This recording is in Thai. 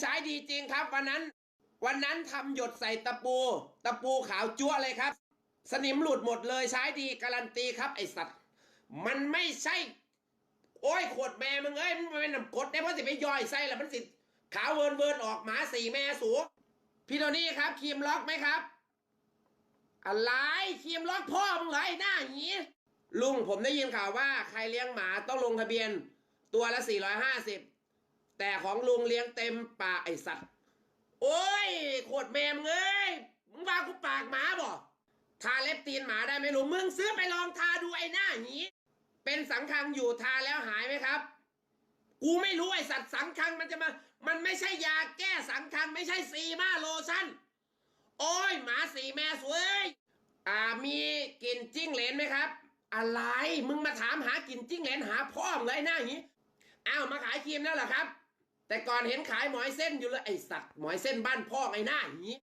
ใช้ดีจริงครับ วันนั้น วันนั้นทำหยดใส่ตะปู ตะปูขาวจั่วเลยครับ สนิมหลุดหมดเลยใช้ดีการันตีครับไอสัตว์มันไม่ใช่ โอ้ยขวดแม่มึงเอ้ยมันเป็นน้ำกดได้เพราะสิไปย่อยไส้ละมันสิขาวเวิร์นเวิร์นออกหมาสี่แม่สูพี่โทนี่ครับครีมล็อกไหมครับอะไรครีมล็อกพ่อมึงเหรอไอ้หน้าหีลุงผมได้ยินข่าวว่าใครเลี้ยงหมาต้องลงทะเบียน ตัวละ 450 แต่ของลุงเลี้ยงเต็มป่ากไอสัตว์ โอ้ยโคตรแมมเอ้ยมึงว่ากูปากหมาบ่ทาเล็บตีนหมาได้ไหมลุงมึงซื้อไปลองทาดูไอ้หน้าหีเป็นสังคังอยู่ทาแล้วหายไหมครับ กูไม่รู้ไอสัตว์สังคังมันจะมา มันไม่ใช่ยาแก้สังคังไม่ใช่ซีมาโลชั่น โอ้ยหมาสีแม่สวยอ่ามีกลิ่นจิ้งเหลนไหมครับ อะไรมึงมาถามหากลิ่นจิ้งเหลนหาพ่อมเลยหน้าอย่างนี้อ้าวมาขายครีมแล้วเหรอครับ แต่ก่อนเห็นขายหมอยเส้นอยู่เลยไอสัตว์หมอยเส้นบ้านพ่อไอ้หน้าอย่างนี้